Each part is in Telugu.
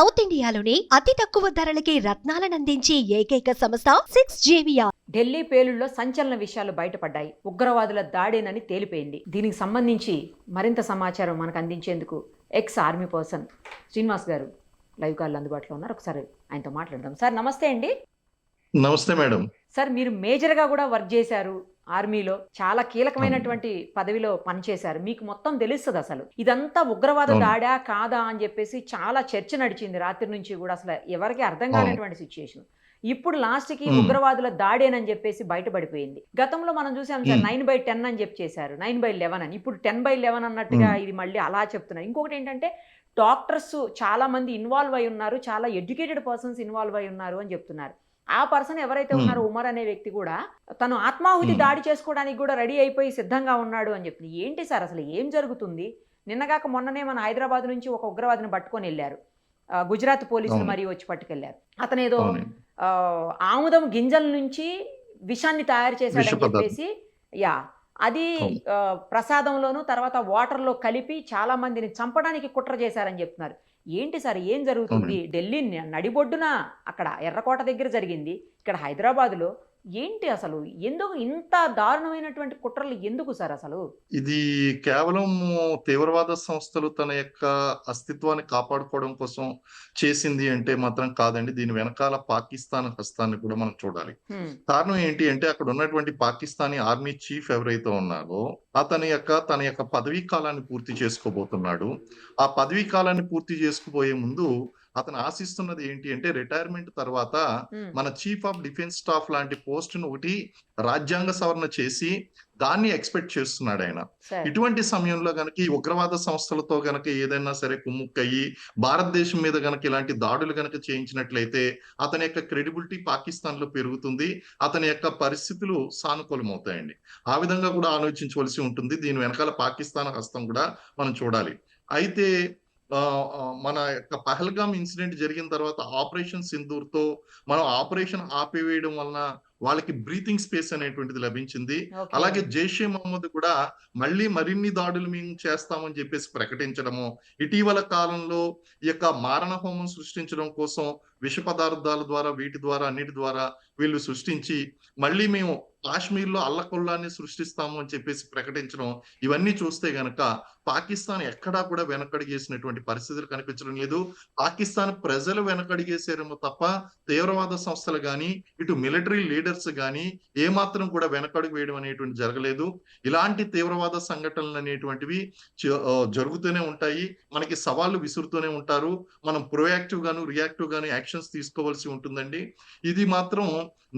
సౌత్ ఇండియాలోని అతి తక్కువ ధరలకి రత్నాలనందించే ఏకైక సంస్థ సిక్స్ జేవియా ఢిల్లీ పేలుళ్ళో సంచలన విషయాలు బయటపడ్డాయి. ఉగ్రవాదుల దాడేనని తేలిపోయింది. దీనికి సంబంధించి మరింత సమాచారం మనకు అందించేందుకు ఎక్స్ ఆర్మీ పర్సన్ శ్రీనివాస్ గారు లైవ్ కాల్ అందుబాటులో ఉన్నారు. ఒకసారి ఆయనతో మాట్లాడదాం. సార్ నమస్తే అండి. నమస్తే మేడం. సార్ మీరు మేజర్గా కూడా వర్క్ చేశారు. ఆర్మీలో చాలా కీలకమైనటువంటి పదవిలో పనిచేశారు. మీకు మొత్తం తెలుస్తుంది అసలు. ఇదంతా ఉగ్రవాద. దాడా కాదా అని చెప్పేసి చాలా చర్చ నడిచింది రాత్రి నుంచి కూడా అసలు ఎవరికి అర్థం కానటువంటి సిచ్యుయేషన్ ఇప్పుడు లాస్ట్కి. ఉగ్రవాదుల దాడేనని చెప్పేసి బయటపడిపోయింది. గతంలో మనం చూసాం సార్. నైన్ బై టెన్ అని చెప్పి చేశారు. నైన్ బై లెవెన్ అని. ఇప్పుడు టెన్ బై లెవెన్ అన్నట్టుగా ఇది మళ్ళీ అలా చెప్తున్నారు. ఇంకొకటి ఏంటంటే డాక్టర్స్ చాలా మంది ఇన్వాల్వ్ అయి ఉన్నారు. చాలా ఎడ్యుకేటెడ్ పర్సన్స్ ఇన్వాల్వ్ అయి ఉన్నారు అని చెప్తున్నారు. ఆ పర్సన్ ఎవరైతే. ఉన్నారో ఉమర్ అనే వ్యక్తి కూడా తను ఆత్మాహుతి. దాడి చేసుకోవడానికి కూడా రెడీ అయిపోయి సిద్ధంగా ఉన్నాడు అని చెప్తుంది ఏంటి సార్ అసలు ఏం జరుగుతుంది నిన్నగాక మొన్ననే మన హైదరాబాద్ నుంచి ఒక ఉగ్రవాదిని పట్టుకొని వెళ్ళారు గుజరాత్ పోలీసులు. మరి వచ్చి పట్టుకెళ్ళారు అతను ఏదో ఆముదం గింజల నుంచి విషాన్ని తయారు చేశాడని. చెప్పేసి యా అది ప్రసాదంలోను తర్వాత వాటర్లో కలిపి చాలా మందిని చంపడానికి కుట్ర చేశారని చెప్తున్నారు ఏంటి సార్? ఏం జరుగుతుంది? ఢిల్లీ నడిబొడ్డున అక్కడ ఎర్రకోట దగ్గర జరిగింది. ఇక్కడ హైదరాబాద్లో ఏంటి అసలు? ఎందుకు ఇంత దారుణమైనటువంటి కుట్రలు ఎందుకు సార్ అసలు? ఇది కేవలం తీవ్రవాద సంస్థలు తన యొక్క అస్తిత్వాన్ని కాపాడుకోవడం కోసం చేసింది అంటే మాత్రం కాదండి. దీని వెనకాల పాకిస్తాన్ హస్తాన్ని కూడా మనం చూడాలి. కారణం ఏంటి అంటే అక్కడ ఉన్నటువంటి పాకిస్తానీ ఆర్మీ చీఫ్ ఎవరైతే ఉన్నారో అతని యొక్క తన యొక్క పదవీ కాలాన్ని పూర్తి చేసుకోబోతున్నాడు. ఆ పదవీ కాలాన్ని పూర్తి చేసుకుపోయే ముందు అతను ఆశిస్తున్నది ఏంటి అంటే రిటైర్మెంట్ తర్వాత మన చీఫ్ ఆఫ్ డిఫెన్స్ స్టాఫ్ లాంటి పోస్టును ఒకటి రాజ్యాంగ సవరణ చేసి దాన్ని ఎక్స్పెక్ట్ చేస్తున్నాడు ఆయన. ఇటువంటి సమయంలో గనక ఈ ఉగ్రవాద సంస్థలతో గనక ఏదైనా సరే కుమ్ముక్కయ్యి భారతదేశం మీద గనక ఇలాంటి దాడులు గనక చేయించినట్లయితే అతని యొక్క క్రెడిబిలిటీ పాకిస్తాన్లో పెరుగుతుంది అతని యొక్క పరిస్థితులు సానుకూలమవుతాయండి. ఆ విధంగా కూడా ఆలోచించవలసి ఉంటుంది. దీని వెనకాల పాకిస్తాన్ హస్తం కూడా మనం చూడాలి. అయితే మన యొక్క పహల్గామ్ ఇన్సిడెంట్ జరిగిన తర్వాత ఆపరేషన్ సింధూర్తో మనం ఆపరేషన్ ఆపివేయడం వలన వాళ్ళకి బ్రీతింగ్ స్పేస్ అనేటువంటిది లభించింది. అలాగే జైషే మహమ్మద్ కూడా మళ్ళీ మరిన్ని దాడులు మేము చేస్తామని చెప్పేసి ప్రకటించడము ఇటీవల కాలంలో ఈ యొక్క మారణ హోమం సృష్టించడం కోసం విష పదార్థాల ద్వారా వీటి ద్వారా అన్నిటి ద్వారా వీళ్ళు సృష్టించి మళ్ళీ మేము కాశ్మీర్లో అల్లకొల్లాన్ని సృష్టిస్తాము అని చెప్పేసి ప్రకటించడం ఇవన్నీ చూస్తే గనక పాకిస్తాన్ ఎక్కడా కూడా వెనకడిగేసినటువంటి పరిస్థితులు కనిపించడం లేదు. పాకిస్తాన్ ప్రజలు వెనకడిగేసారేమో తప్ప తీవ్రవాద సంస్థలు కానీ ఇటు మిలిటరీ లీడర్స్ కానీ ఏమాత్రం కూడా వెనకడుగు వేయడం అనేటువంటి జరగలేదు. ఇలాంటి తీవ్రవాద సంఘటనలు అనేటువంటివి జరుగుతూనే ఉంటాయి. మనకి సవాళ్ళు విసురుతూనే ఉంటారు. మనం ప్రొయాక్టివ్ గాను రియాక్టివ్ గాను యాక్షన్స్ తీసుకోవాల్సి ఉంటుందండి ఇది మాత్రం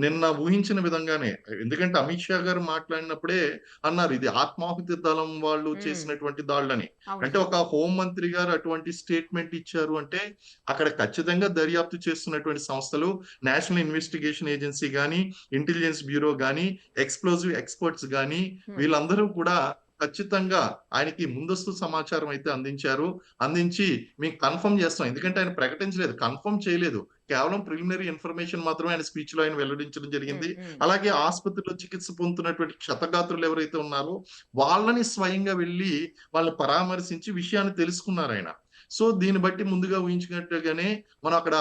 నిన్న ఊహించిన విధంగానే ఎందుకంటే అమిత్ షా గారు మాట్లాడినప్పుడే అన్నారు ఇది ఆత్మాహుతి దళం వాళ్ళు. చేసినటువంటి దాళ్ళని. అంటే ఒక హోం మంత్రి గారు అటువంటి స్టేట్మెంట్ ఇచ్చారు అంటే అక్కడ ఖచ్చితంగా దర్యాప్తు చేస్తున్నటువంటి సంస్థలు నేషనల్ ఇన్వెస్టిగేషన్ ఏజెన్సీ గాని ఇంటెలిజెన్స్ బ్యూరో గాని ఎక్స్ప్లోజివ్ ఎక్స్పర్ట్స్ గాని Hmm. వీళ్ళందరూ కూడా ఖచ్చితంగా ఆయనకి ముందస్తు సమాచారం అయితే అందించారు. అందించి మీకు కన్ఫర్మ్ చేస్తాం. ఎందుకంటే ఆయన ప్రకటించలేదు కన్ఫర్మ్ చేయలేదు. కేవలం ప్రిలిమినరీ ఇన్ఫర్మేషన్ మాత్రమే ఆయన స్పీచ్లో ఆయన వెల్లడించడం జరిగింది. అలాగే ఆసుపత్రిలో చికిత్స పొందుతున్నటువంటి క్షతగాత్రులు ఎవరైతే ఉన్నారో వాళ్ళని స్వయంగా వెళ్ళి వాళ్ళని పరామర్శించి విషయాన్ని తెలుసుకున్నారు ఆయన. సో దీన్ని బట్టి ముందుగా ఊహించినట్టుగానే మనం అక్కడ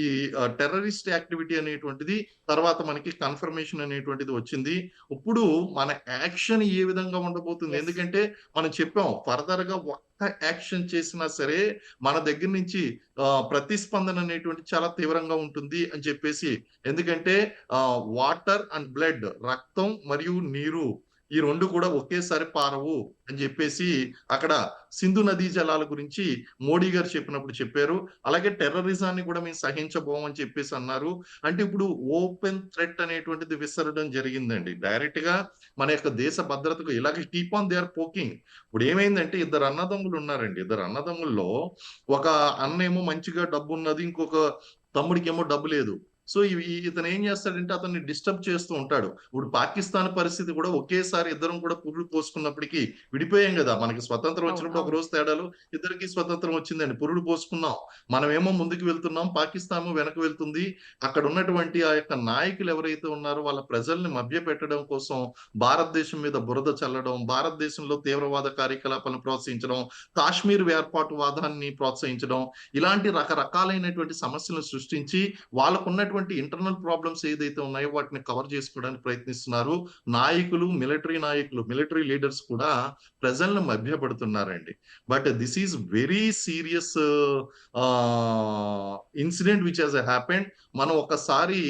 ఈ టెర్రరిస్ట్ యాక్టివిటీ అనేటువంటిది తర్వాత మనకి కన్ఫర్మేషన్ అనేటువంటిది వచ్చింది. ఇప్పుడు మన యాక్షన్ ఏ విధంగా ఉండబోతుంది. ఎందుకంటే మనం చెప్పాం ఫర్దర్గా ఒక్క యాక్షన్ చేసినా సరే మన దగ్గర నుంచి ప్రతిస్పందన అనేటువంటి చాలా తీవ్రంగా ఉంటుంది అని చెప్పేసి. ఎందుకంటే వాటర్ అండ్ బ్లడ్ రక్తం మరియు నీరు ఈ రెండు కూడా ఒకేసారి పారవు అని చెప్పేసి అక్కడ సింధు నదీ జలాల గురించి మోడీ గారు చెప్పినప్పుడు చెప్పారు. అలాగే టెర్రరిజాన్ని కూడా మేము సహించబోమని చెప్పేసి అన్నారు. అంటే ఇప్పుడు ఓపెన్ థ్రెట్ అనేటువంటిది విసరడం జరిగిందండి. డైరెక్ట్గా మన యొక్క దేశ భద్రతకు ఇలాగే keep on they are poking. ఇప్పుడు ఏమైందంటే ఇద్దరు అన్నదమ్ములు ఉన్నారండి. ఇద్దరు అన్నదమ్ముల్లో ఒక అన్న ఏమో మంచిగా డబ్బు ఉన్నది ఇంకొక తమ్ముడికి ఏమో డబ్బు లేదు. సో ఇతను ఏం చేస్తాడంటే అతన్ని డిస్టర్బ్ చేస్తూ ఉంటాడు. ఇప్పుడు పాకిస్తాన్ పరిస్థితి కూడా ఒకేసారి ఇద్దరం కూడా పురుడు పోసుకున్నప్పటికీ విడిపోయాం కదా. మనకి స్వతంత్రం వచ్చినప్పుడు ఒక. రోజు తేడాలు ఇద్దరికి స్వతంత్రం వచ్చిందండి. పురుడు పోసుకున్నాం. మనమేమో ముందుకు వెళ్తున్నాం పాకిస్తాన్ వెనక వెళ్తుంది. అక్కడ ఉన్నటువంటి ఆ యొక్క నాయకులు ఎవరైతే ఉన్నారో వాళ్ళ ప్రజల్ని మభ్య పెట్టడం కోసం భారతదేశం మీద బురద చల్లడం భారతదేశంలో తీవ్రవాద కార్యకలాపాలను ప్రోత్సహించడం కాశ్మీర్ వేర్పాటు వాదాన్ని ప్రోత్సహించడం ఇలాంటి రకరకాలైనటువంటి సమస్యలను సృష్టించి వాళ్ళకు ఉన్నటువంటి ఇంటర్నల్ ప్రాబ్లమ్స్ ఏదైతే ఉన్నాయో వాటిని కవర్ చేసుకోవడానికి ప్రయత్నిస్తున్నారు. నాయకులు మిలిటరీ నాయకులు మిలిటరీ లీడర్స్ కూడా ప్రజలను మభ్యపెడుతున్నారండి. But this is very serious incident which has happened మనం ఒకసారి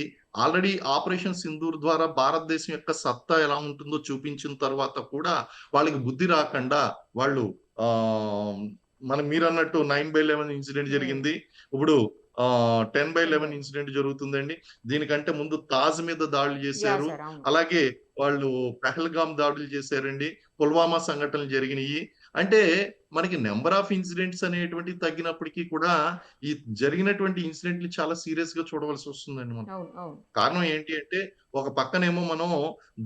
ఆల్రెడీ ఆపరేషన్ సింధూర్ ద్వారా భారతదేశం యొక్క సత్తా ఎలా ఉంటుందో చూపించిన తర్వాత కూడా వాళ్ళకి బుద్ధి రాకుండా వాళ్ళు ఆ మనం మీరు అన్నట్టు నైన్ బై లెవెన్ ఇన్సిడెంట్ జరిగింది. ఇప్పుడు టెన్ బై లెవెన్ ఇన్సిడెంట్ జరుగుతుందండి. దీనికంటే ముందు తాజ్ మీద దాడులు చేశారు. అలాగే వాళ్ళు పెహల్గాం దాడులు చేశారండి. పుల్వామా సంఘటనలు జరిగినాయి. అంటే మనకి నెంబర్ ఆఫ్ ఇన్సిడెంట్స్ అనేటువంటి తగ్గినప్పటికీ కూడా ఈ జరిగినటువంటి ఇన్సిడెంట్ని చాలా సీరియస్గా చూడవలసి వస్తుందండి మనం కారణం ఏంటి అంటే ఒక పక్కనేమో మనం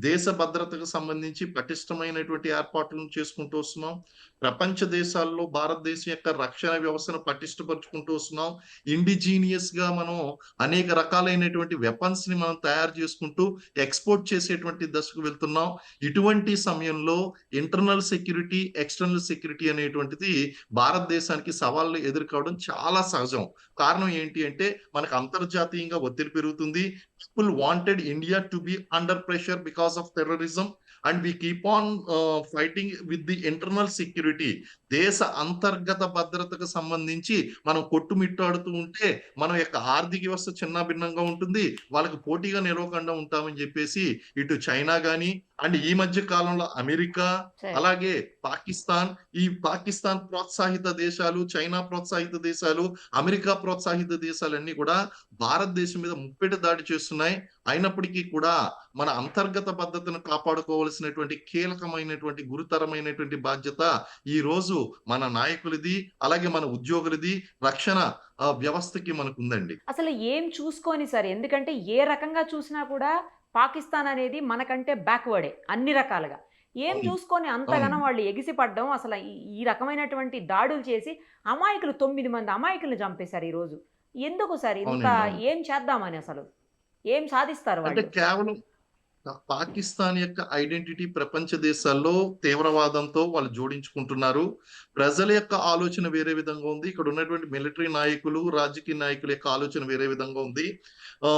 దేశ భద్రతకు సంబంధించి పటిష్టమైనటువంటి ఏర్పాట్లను చేసుకుంటూ వస్తున్నాం. ప్రపంచ దేశాల్లో భారతదేశం యొక్క రక్షణ వ్యవస్థను పటిష్టపరుచుకుంటూ వస్తున్నాం. ఇండిజీనియస్గా మనం అనేక రకాలైనటువంటి వెపన్స్ని మనం తయారు చేసుకుంటూ ఎక్స్పోర్ట్ చేసేటువంటి దశకు వెళ్తున్నాం. ఇటువంటి సమయంలో ఇంటర్నల్ సెక్యూరిటీ ఎక్స్టర్నల్ సెక్యూరిటీ అనేటువంటిది భారతదేశానికి సవాళ్ళు ఎదుర్కోవడం చాలా సహజం. కారణం ఏంటి అంటే మనకు అంతర్జాతీయంగా ఒత్తిడి పెరుగుతుంది. People wanted India to be under pressure because of terrorism and we keep on fighting with the internal security దేశ అంతర్గత భద్రతకు సంబంధించి మనం కొట్టుమిట్టాడుతూ ఉంటే మన యొక్క ఆర్థిక వ్యవస్థ చిన్న భిన్నంగా ఉంటుంది. వాళ్ళకి పోటీగా నిలవకుండా ఉంటామని చెప్పేసి ఇటు చైనా గాని అండ్ ఈ మధ్య కాలంలో అమెరికా అలాగే పాకిస్తాన్ ఈ పాకిస్తాన్ ప్రోత్సాహిత దేశాలు చైనా ప్రోత్సాహిత దేశాలు అమెరికా ప్రోత్సాహిత దేశాలన్నీ కూడా భారతదేశం మీద ముప్పెట దాడి చేస్తున్నాయి. అయినప్పటికీ కూడా మన అంతర్గత భద్రతను కాపాడుకోవలసినటువంటి కీలకమైనటువంటి గురుతరమైనటువంటి బాధ్యత ఈ రోజు మన నాయకులది అలాగే మన ఉద్యోగులది రక్షణ వ్యవస్థకి మనకు ఉందండి అసలు ఏం చూసుకొని సార్ ఎందుకంటే ఏ రకంగా చూసినా కూడా పాకిస్తాన్ అనేది మనకంటే బ్యాక్వర్డే అన్ని రకాలుగా ఏం. చూసుకొని అంతగానో. వాళ్ళు ఎగిసిపడ్డం అసలు ఈ- రకమైనటువంటి దాడులు చేసి అమాయకులు తొమ్మిది మంది అమాయకులను చంపేశారు ఈ రోజు ఎందుకు సార్ ఇంత. ఏం చేద్దామని అసలు ఏం సాధిస్తారు అంటే కేవలం పాకిస్తాన్ యొక్క ఐడెంటిటీ ప్రపంచ దేశాల్లో తీవ్రవాదంతో వాళ్ళు జోడించుకుంటున్నారు. ప్రజల యొక్క ఆలోచన వేరే విధంగా ఉంది. ఇక్కడ ఉన్నటువంటి మిలిటరీ నాయకులు రాజకీయ నాయకుల యొక్క ఆలోచన వేరే విధంగా ఉంది. ఆ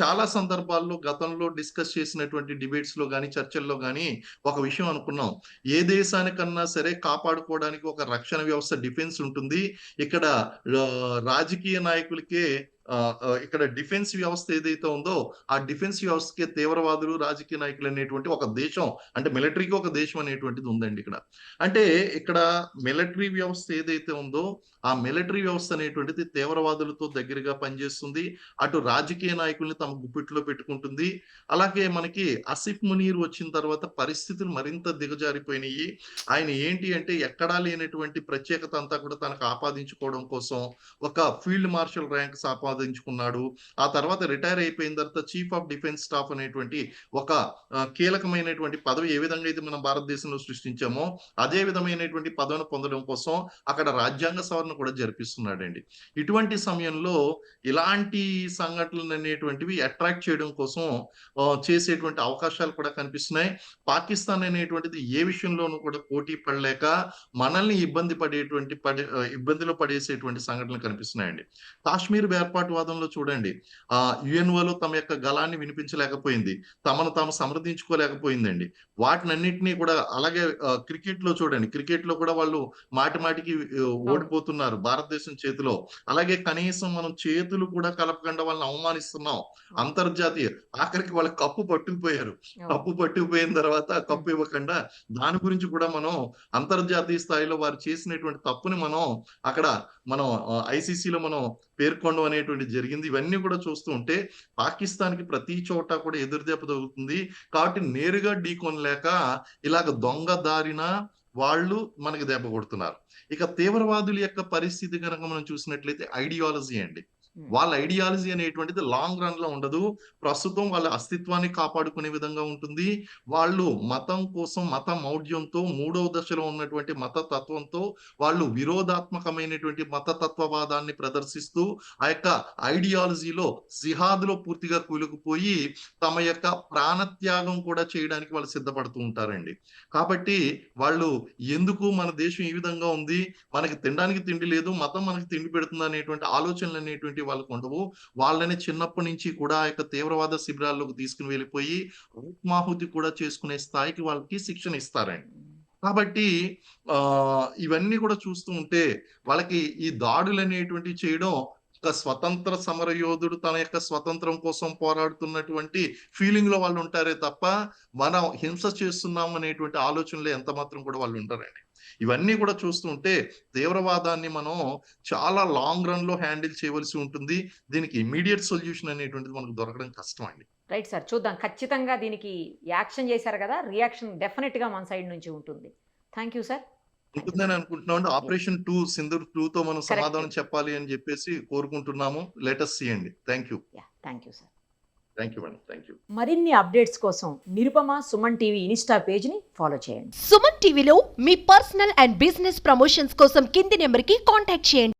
చాలా సందర్భాల్లో గతంలో డిస్కస్ చేసినటువంటి డిబేట్స్లో కానీ చర్చల్లో కానీ ఒక విషయం అనుకున్నాం. ఏ దేశానికన్నా సరే కాపాడుకోవడానికి ఒక రక్షణ వ్యవస్థ డిఫెన్స్ ఉంటుంది. ఇక్కడ రాజకీయ నాయకులకే ఇక్కడ డిఫెన్స్ వ్యవస్థ ఏదైతే ఉందో ఆ డిఫెన్స్ వ్యవస్థకి తీవ్రవాదులు రాజకీయ నాయకులు అనేటువంటి ఒక దేశం అంటే మిలిటరీకి ఒక దేశం అనేటువంటిది ఉందండి ఇక్కడ. అంటే ఇక్కడ మిలిటరీ వ్యవస్థ ఏదైతే ఉందో ఆ మిలిటరీ వ్యవస్థ అనేటువంటిది తీవ్రవాదులతో దగ్గరగా పనిచేస్తుంది అటు రాజకీయ నాయకుల్ని తమ గుప్పిట్లో పెట్టుకుంటుంది. అలాగే మనకి అసిఫ్ మునీర్ వచ్చిన తర్వాత పరిస్థితులు మరింత దిగజారిపోయినాయి. ఆయన ఏంటి అంటే ఎక్కడా లేనటువంటి ప్రత్యేకత అంతా కూడా తనకు ఆపాదించుకోవడం కోసం ఒక ఫీల్డ్ మార్షల్ ర్యాంక్ సంపాదించుకున్నాడు. ఆ తర్వాత రిటైర్ అయిపోయిన తర్వాత చీఫ్ ఆఫ్ డిఫెన్స్ స్టాఫ్ అనేటువంటి ఒక కీలకమైనటువంటి పదవి ఏ విధంగా అయితే మనం భారతదేశంలో సృష్టించామో అదే విధమైనటువంటి పదవిని పొందడం కోసం అక్కడ రాజ్యాంగ సవరణ కూడా జరిపిస్తున్నాడండి. ఇటువంటి సమయంలో ఇలాంటి సంఘటనలు అనేటువంటివి అట్రాక్ట్ చేయడం కోసం చేసేటువంటి అవకాశాలు కూడా కనిపిస్తున్నాయి. పాకిస్తాన్ అనేటువంటిది ఏ విషయంలోనూ కూడా పోటీ పడలేక మనల్ని ఇబ్బంది పడేటువంటి పడే ఇబ్బందిలో పడేసేటువంటి సంఘటనలు కనిపిస్తున్నాయండి. కాశ్మీర్ ఏర్పాటు వేర్పాటువాదంలో చూడండి. ఆ యుఎన్ఓలో తమ యొక్క గలాన్ని వినిపించలేకపోయింది. తమను తాము సమర్థించుకోలేకపోయిందండి. వాటినన్నింటినీ కూడా అలాగే క్రికెట్లో చూడండి. క్రికెట్లో కూడా వాళ్ళు మాటి మాటికి ఓడిపోతున్నారు భారతదేశం చేతిలో. అలాగే కనీసం మనం చేతులు కూడా కలపకుండా వాళ్ళని అవమానిస్తున్నాం. అంతర్జాతీయ ఆఖరికి వాళ్ళ కప్పు పట్టుకుపోయారు కప్పు పట్టుకుపోయిన తర్వాత కప్పు ఇవ్వకుండా దాని గురించి కూడా మనం అంతర్జాతీయ స్థాయిలో వారు చేసినటువంటి తప్పుని మనం అక్కడ మనం ఐసీసీలో మనం పేర్కొనడం అనేటువంటి జరిగింది. ఇవన్నీ కూడా చూస్తూ ఉంటే పాకిస్తాన్కి ప్రతి చోట కూడా ఎదురుదెబ్బ తగ్గుతుంది కాబట్టి నేరుగా ఢీకొనలేక ఇలాగ దొంగ దారిన వాళ్ళు మనకి దెబ్బ కొడుతున్నారు. ఇక తీవ్రవాదుల యొక్క పరిస్థితి కనుక మనం చూసినట్లయితే ఐడియాలజీ అండి. Hmm. వాళ్ళ ఐడియాలజీ అనేటువంటిది లాంగ్ రన్లో ఉండదు. ప్రస్తుతం వాళ్ళ అస్తిత్వాన్ని కాపాడుకునే విధంగా ఉంటుంది. వాళ్ళు మతం కోసం మత మౌఢ్యంతో మూడవ దశలో ఉన్నటువంటి మత తత్వంతో వాళ్ళు విరోధాత్మకమైనటువంటి మత తత్వవాదాన్ని ప్రదర్శిస్తూ ఆ యొక్క ఐడియాలజీలో జిహాద్లో పూర్తిగా కూలుకుపోయి తమ యొక్క ప్రాణత్యాగం కూడా చేయడానికి వాళ్ళు సిద్ధపడుతూ ఉంటారండి. కాబట్టి వాళ్ళు ఎందుకు మన దేశం ఈ విధంగా ఉంది? మనకి తినడానికి తిండి లేదు మతం మనకి తిండి పెడుతుంది అనేటువంటి ఆలోచనలు అనేటువంటి వాళ్ళకు ఉండవు వాళ్ళని చిన్నప్పటి నుంచి కూడా ఆ యొక్క తీవ్రవాద శిబిరాల్లోకి తీసుకుని వెళ్ళిపోయి ఆత్మాహుతి కూడా చేసుకునే స్థాయికి వాళ్ళకి శిక్షణ ఇస్తారండి. కాబట్టి ఆ ఇవన్నీ కూడా చూస్తూ ఉంటే వాళ్ళకి ఈ దాడులు అనేటువంటి చేయడం ఒక స్వతంత్ర సమర యోధుడు తన యొక్క స్వతంత్రం కోసం పోరాడుతున్నటువంటి ఫీలింగ్లో వాళ్ళు ఉంటారే తప్ప మనం హింస చేస్తున్నాం అనేటువంటి ఆలోచనలో ఎంత మాత్రం కూడా వాళ్ళు ఉంటారండి ఇవన్నీ కూడా చూస్తుంటే తీవ్రవాదాన్ని మనం చాలా లాంగ్ రన్లో హ్యాండిల్ చేయవలసి ఉంటుంది. దీనికి ఇమీడియట్ సొల్యూషన్ అనేటువంటిది మనకు దొరకడం కష్టం అండి. రైట్ సార్ చూద్దాం. ఖచ్చితంగా దీనికి యాక్షన్ చేశారు కదా రియాక్షన్ డెఫినెట్గా మన సైడ్ నుంచి ఉంటుంది. థ్యాంక్ యూ సార్ ఉంటుందని అనుకుంటున్నాం. ఆపరేషన్ టూ సింధూర్ టూ తో మనం. సమాధానం చెప్పాలి అని చెప్పేసి కోరుకుంటున్నాము. లెటస్ చేయండి thank you thank you sir thank you madam thank you మరిన్ని అప్డేట్స్ కోసం నిరుపమ సుమన్ టీవీ ఇన్స్టా పేజ్ని ఫాలో చేయండి. సుమన్ టీవీలో మీ పర్సనల్ అండ్ బిజినెస్ ప్రమోషన్స్ కోసం కింది నెంబర్కి కాంటాక్ట్ చేయండి.